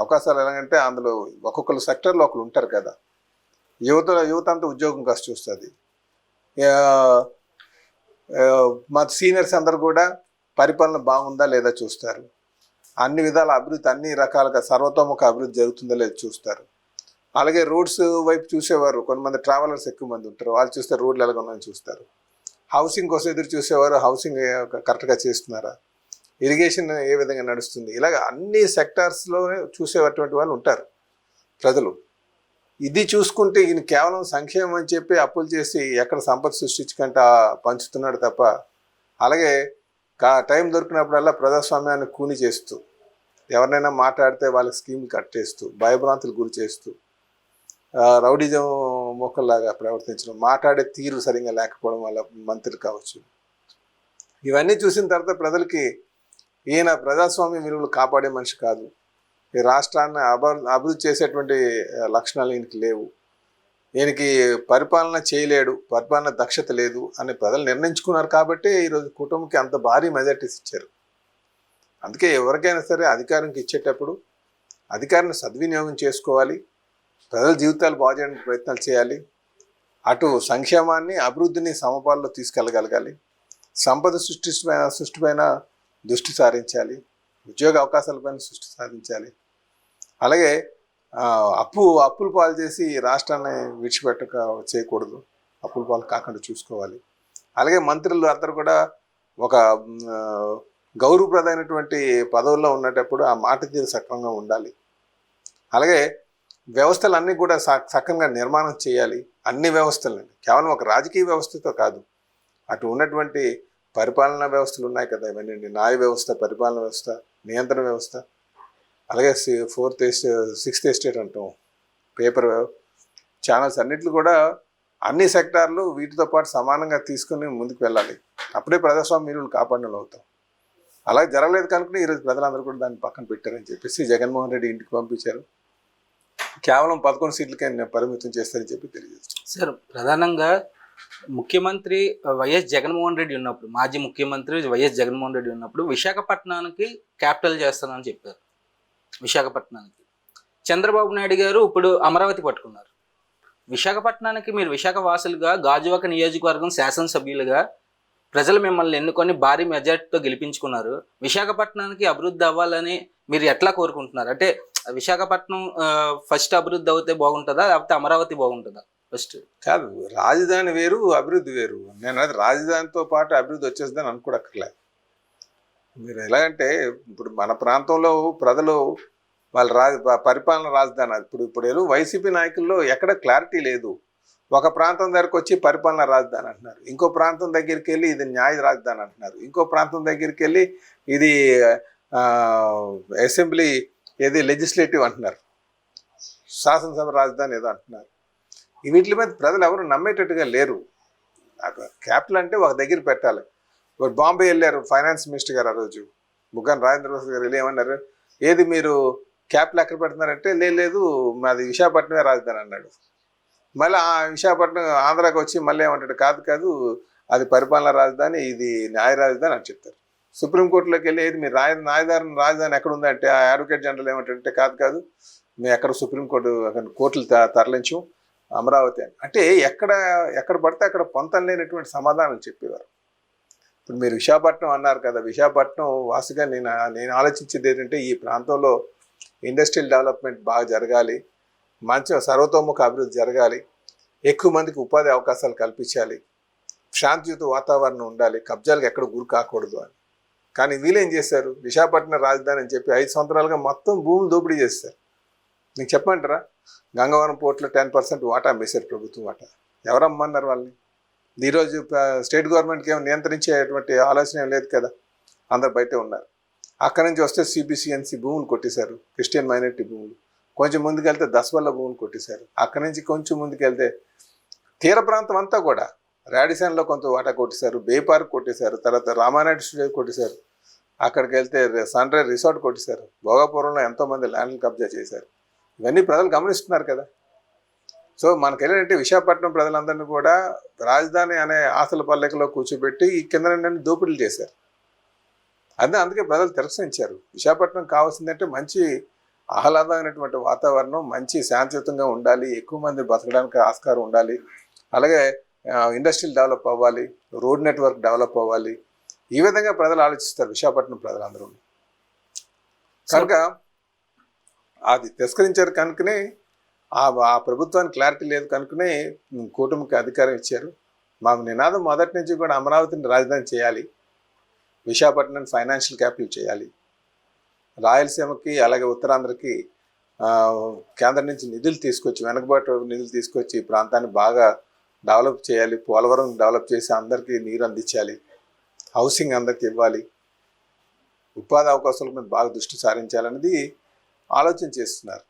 అవకాశాలు ఎలాగంటే అందులో ఒక్కొక్కరు సెక్టర్లో ఒకరు ఉంటారు కదా. యువత యువత అంతా ఉద్యోగం కాస్త చూస్తుంది. మా సీనియర్స్ అందరు కూడా పరిపాలన బాగుందా లేదా చూస్తారు. అన్ని విధాల అభివృద్ధి అన్ని రకాలుగా సర్వతోముఖ అభివృద్ధి జరుగుతుందా లేదా చూస్తారు. అలాగే రోడ్స్ వైపు చూసేవారు కొంతమంది ట్రావెలర్స్ ఎక్కువ మంది ఉంటారు. వాళ్ళు చూస్తే రోడ్లు ఎలాగ ఉన్నాయని చూస్తారు. హౌసింగ్ కోసం ఎదురు చూసేవారు హౌసింగ్ కరెక్ట్గా చేస్తున్నారా? ఇరిగేషన్ ఏ విధంగా నడుస్తుంది? ఇలాగ అన్ని సెక్టార్స్లో చూసేటటువంటి వాళ్ళు ఉంటారు ప్రజలు. ఇది చూసుకుంటే ఈయన కేవలం సంక్షేమం అని చెప్పి అప్పులు చేసి ఎక్కడ సంపద సృష్టించుకుంటా పంచుతున్నాడు తప్ప అలాగే కా టైం దొరికినప్పుడల్లా ప్రజాస్వామ్యాన్ని కూని చేస్తూ ఎవరినైనా మాట్లాడితే వాళ్ళకి స్కీమ్ కట్ చేస్తూ భయభ్రాంతులు గురి చేస్తూ రౌడిజం మొక్కల్లాగా ప్రవర్తించడం మాట్లాడే తీరు సరిగా లేకపోవడం వల్ల మంత్రులు కావచ్చు. ఇవన్నీ చూసిన తర్వాత ప్రజలకి ఈయన ప్రజాస్వామ్య విలువలు కాపాడే మనిషి కాదు. ఈ రాష్ట్రాన్ని అభివృద్ధి చేసేటువంటి లక్షణాలు ఈయనకి లేవు. ఈయనకి పరిపాలన చేయలేడు పరిపాలన దక్షత లేదు అని ప్రజలు నిర్ణయించుకున్నారు కాబట్టి ఈరోజు కుటుంబంకి అంత భారీ మెజార్టీస్ ఇచ్చారు. అందుకే ఎవరికైనా సరే అధికారంకి ఇచ్చేటప్పుడు అధికారాన్ని సద్వినియోగం చేసుకోవాలి. ప్రజల జీవితాలు బాగుచేయడానికి ప్రయత్నాలు చేయాలి. అటు సంక్షేమాన్ని అభివృద్ధిని సమపాల్లో తీసుకెళ్ళగలగాలి. సంపద సృష్టి సృష్టిపైన దృష్టి సారించాలి ఉద్యోగ అవకాశాలపైన సృష్టి సాధించాలి అలాగే అప్పు అప్పులు పాలు చేసి రాష్ట్రాన్ని విడిచిపెట్టక చేయకూడదు. అప్పుల పాలు కాకుండా చూసుకోవాలి. అలాగే మంత్రులు అందరూ కూడా ఒక గౌరవప్రదమైనటువంటి పదవుల్లో ఉన్నటప్పుడు ఆ మాట తీరు సక్రమంగా ఉండాలి. అలాగే వ్యవస్థలన్నీ కూడా స- సక్రమంగా నిర్మాణం చేయాలి. అన్ని వ్యవస్థలని కేవలం ఒక రాజకీయ వ్యవస్థతో కాదు. అటు ఉన్నటువంటి పరిపాలనా వ్యవస్థలు ఉన్నాయి కదా ఇవన్నీ. న్యాయ వ్యవస్థ పరిపాలన వ్యవస్థ నియంత్రణ వ్యవస్థ. అలాగే ఫోర్త్ సిక్స్త్ ఎస్టేట్ అంటాం. పేపర్ ఛానల్స్ అన్నిట్లు కూడా అన్ని సెక్టార్లు వీటితో పాటు సమానంగా తీసుకుని ముందుకు వెళ్ళాలి. అప్పుడే ప్రజాస్వామ్య విలువలు కాపాడిన అవుతాం. అలా జరగలేదు కనుక ఈరోజు ప్రజలందరూ కూడా దాన్ని పక్కన పెట్టారని చెప్పేసి జగన్మోహన్ రెడ్డి ఇంటికి పంపించారు. కేవలం పదకొండు సీట్లకే పరిమితం చేస్తారని చెప్పి తెలియజేస్తారు సార్ ప్రధానంగా ముఖ్యమంత్రి వైఎస్ జగన్మోహన్ రెడ్డి ఉన్నప్పుడు మాజీ ముఖ్యమంత్రి వైఎస్ జగన్మోహన్ రెడ్డి ఉన్నప్పుడు విశాఖపట్నానికి క్యాపిటల్ చేస్తానని చెప్పారు. విశాఖపట్నానికి. చంద్రబాబు నాయుడు గారు ఇప్పుడు అమరావతి పట్టుకున్నారు. విశాఖపట్నానికి మీరు విశాఖ వాసులుగా గాజువాక నియోజకవర్గం శాసనసభ్యులుగా ప్రజలు మిమ్మల్ని ఎన్నుకొని భారీ మెజార్టీతో గెలిపించుకున్నారు. విశాఖపట్నానికి అభివృద్ధి అవ్వాలని మీరు ఎట్లా కోరుకుంటున్నారు? అంటే విశాఖపట్నం ఫస్ట్ అభివృద్ధి అవుతే బాగుంటుందా? లేకపోతే అమరావతి బాగుంటుందా? ఫస్ట్. కాదు రాజధాని వేరు అభివృద్ధి వేరు. నేను అది రాజధానితో పాటు అభివృద్ధి వచ్చేస్తుందని అనుకోడక్కర్లేదు మీరు ఎలాగంటే ఇప్పుడు మన ప్రాంతంలో ప్రజలు వాళ్ళ రాజ పరిపాలన రాజధాని. అది. ఇప్పుడు ఇప్పుడు ఏదో వైసీపీ నాయకుల్లో ఎక్కడ క్లారిటీ లేదు. ఒక ప్రాంతం దగ్గరకు వచ్చి పరిపాలన రాజధాని అంటున్నారు. ఇంకో ప్రాంతం దగ్గరికి వెళ్ళి ఇది న్యాయ రాజధాని అంటున్నారు. ఇంకో ప్రాంతం దగ్గరికి వెళ్ళి ఇది అసెంబ్లీ ఏది లెజిస్లేటివ్ అంటున్నారు. శాసనసభ రాజధాని ఏదో అంటున్నారు. వీటి మీద ప్రజలు ఎవరు నమ్మేటట్టుగా లేరు. క్యాపిటల్ అంటే ఒక దగ్గర పెట్టాలి. ఇప్పుడు బాంబే వెళ్ళారు ఫైనాన్స్ మినిస్టర్ గారు ఆ రోజు. బుగ్గన రాజేంద్ర ప్రసాద్ గారు వెళ్ళి ఏమన్నారు ఏది మీరు క్యాపిటల్ ఎక్కడ పెడుతున్నారంటే "లే- లేదు మాది విశాఖపట్నమే రాజధాని అన్నాడు. మళ్ళీ ఆ విశాఖపట్నం ఆంధ్రాకి వచ్చి మళ్ళీ ఏమంటాడు కాదు కాదు అది పరిపాలన రాజధాని ఇది న్యాయ రాజధాని అని చెప్తారు. సుప్రీంకోర్టులోకి వెళ్ళి ఏది మీరు రాయ న్యాయదారు రాజధాని ఎక్కడ ఉందంటే ఆ అడ్వకేట్ జనరల్ ఏమంటాడంటే కాదు కాదు మేము ఎక్కడ సుప్రీంకోర్టు అక్కడ కోర్టులు త- అమరావతి అని. అంటే ఎక్కడ ఎక్కడ పడితే అక్కడ పొంతం లేనటువంటి సమాధానం చెప్పేవారు. ఇప్పుడు మీరు విశాఖపట్నం అన్నారు కదా విశాఖపట్నం వాసుగా నేను నేను ఆలోచించేది ఏంటంటే ఈ ప్రాంతంలో ఇండస్ట్రియల్ డెవలప్మెంట్ బాగా జరగాలి మంచి సర్వతోముఖ అభివృద్ధి జరగాలి ఎక్కువ మందికి ఉపాధి అవకాశాలు కల్పించాలి శాంతియుత వాతావరణం ఉండాలి కబ్జాలకు ఎక్కడ గురి కాకూడదు అని. కానీ వీళ్ళేం చేశారు? విశాఖపట్నం రాజధాని అని చెప్పి ఐదు సంవత్సరాలుగా మొత్తం భూములు దోపిడీ చేస్తారు నీకు చెప్పమంటారా? గంగవరం పోర్ట్లో టెన్ పర్సెంట్ వాటా అమ్మేశారు ప్రభుత్వం వాటా. ఎవరమ్మన్నారు వాళ్ళని? ఈరోజు స్టేట్ గవర్నమెంట్కి ఏమైనా నియంత్రించేటువంటి ఆలోచన ఏం లేదు కదా? అందరు బయటే ఉన్నారు. అక్కడి నుంచి వస్తే సిబిసిఎన్సి భూములు కొట్టేశారు. క్రిస్టియన్ మైనారిటీ భూములు. కొంచెం ముందుకెళ్తే దసవల్ల భూములు కొట్టేశారు. అక్కడి నుంచి కొంచెం ముందుకెళ్తే తీర ప్రాంతం అంతా కూడా రాడిసన్లో కొంత వాటా కొట్టేశారు. బే పార్క్ కొట్టేశారు. తర్వాత రామానాయుడు స్టూడియో కొట్టేశారు. అక్కడికి వెళ్తే సన్ రైజ్ రిసార్ట్ కొట్టేశారు. భోగాపురంలో ఎంతోమంది ల్యాండ్లు కబ్జా చేశారు. ఇవన్నీ ప్రజలు గమనిస్తున్నారు కదా. సో మనకి ఏంటంటే విశాఖపట్నం ప్రజలందరినీ కూడా రాజధాని అనే ఆశల పల్లెకలో కూర్చోబెట్టి ఈ కింద నుండి దోపిడీలు చేశారు. అదే అందుకే ప్రజలు తిరస్కరించారు. విశాఖపట్నం కావాల్సిందంటే మంచి ఆహ్లాదమైనటువంటి వాతావరణం మంచి శాంతియుతంగా ఉండాలి ఎక్కువ మంది బతకడానికి ఆస్కారం ఉండాలి. అలాగే ఇండస్ట్రీలు డెవలప్ అవ్వాలి రోడ్ నెట్వర్క్ డెవలప్ అవ్వాలి. ఈ విధంగా ప్రజలు ఆలోచిస్తారు విశాఖపట్నం ప్రజలందరూ. కనుక అది తిరస్కరించారు కనుకనే ఆ ప్రభుత్వానికి క్లారిటీ లేదు కనుకనే కూటమికి అధికారం ఇచ్చారు. మా నినాదం మొదటి నుంచి కూడా అమరావతిని రాజధాని చేయాలి. విశాఖపట్నం ఫైనాన్షియల్ క్యాపిటల్ చేయాలి. రాయలసీమకి అలాగే ఉత్తరాంధ్రకి కేంద్రం నుంచి నిధులు తీసుకొచ్చి వెనకబాటు నిధులు తీసుకొచ్చి ఈ ప్రాంతాన్ని బాగా డెవలప్ చేయాలి. పోలవరం డెవలప్ చేసి అందరికీ నీరు అందించాలి. హౌసింగ్ అందరికి ఇవ్వాలి. ఉపాధి అవకాశాల మీద బాగా దృష్టి సారించాలనేది ఆలోచన చేస్తున్నారు.